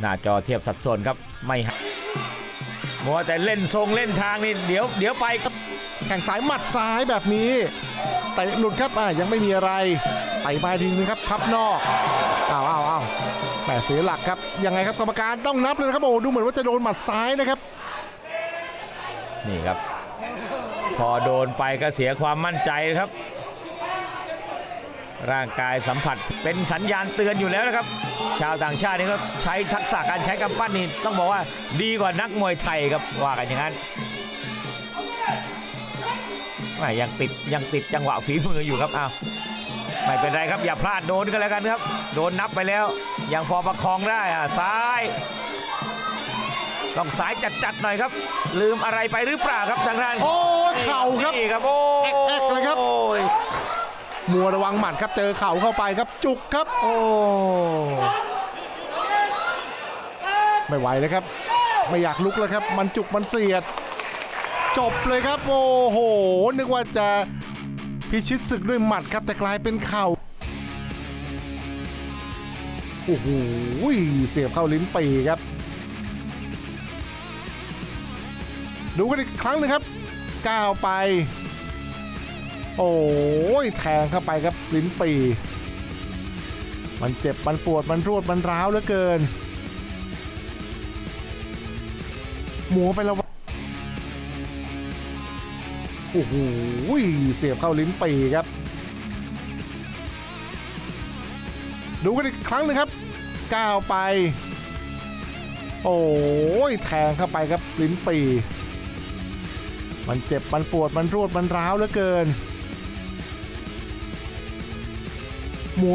หน้าจอเทียบสัดส่วนครับไม่ให้มัวแต่เล่นทรงเล่นทางนี่เดี๋ยวเดี๋ยวไปครับแข่งสายหมัดซ้ายแบบนี้เตะหลุดครับอะยังไม่มีอะไรไปมาทีนึงครับพับนอกอ้าวอ้าวอ้าวแหมเสียหลักครับยังไงครับกรรมการต้องนับเลยนะครับโอ้ดูเหมือนว่าจะโดนหมัดซ้ายนะครับ นี่ครับ พอโดนไปก็เสียความมั่นใจครับ ร่างกายสัมผัสเป็นสัญญาณเตือนอยู่แล้วนะครับ ชาวต่างชาตินี่ก็ใช้ทักษะการใช้กำปั้นนี่ต้องบอกว่าดีกว่านักมวยไทยครับว่ากันอย่างนั้นแม่ยังติดยังติดจังหวะฝีมืออยู่ครับอ้าวไม่เป็นไรครับอย่าพลาดโดนก็แล้วกันครับ โดนนับไปแล้ว ยังพอประคองได้อะซ้าย ต้องสายจัดๆหน่อยครับ ลืมอะไรไปหรือเปล่าครับทางด้านโอ้เข่าครับนี่ครับโอ้แอกๆเลยครับโอ้ย มัวระวังหมัดครับเจอเข่าเข้าไปครับจุกครับ โอ้ไม่ไหวเลยครับ ไม่อยากลุกแล้วครับ มันจุกมันเสียด จบเลยครับ โอ้โห นึกว่าจะพิชิตศึกด้วยหมัดครับแต่กลายเป็นเข่าโอ้โหเสียบเข้าลิ้นปีครับ ดูกันอีกครั้งหนึงครับก้าวไป โอ้ยแทงเข้าไปครับลิ้นปีมันเจ็บมันปวดมันรวดมันร้าวเหลือเกิน หมูไปแล้ววะโอ้โหเสียบเข้าลิ้นปีครับ ดูกันอีกครั้งหนึงครับก้าวไป โอ้ยแทงเข้าไปครับลิ้นปีมันเจ็บมันปวดมันรวดมันร้าวเหลือเกิน หมู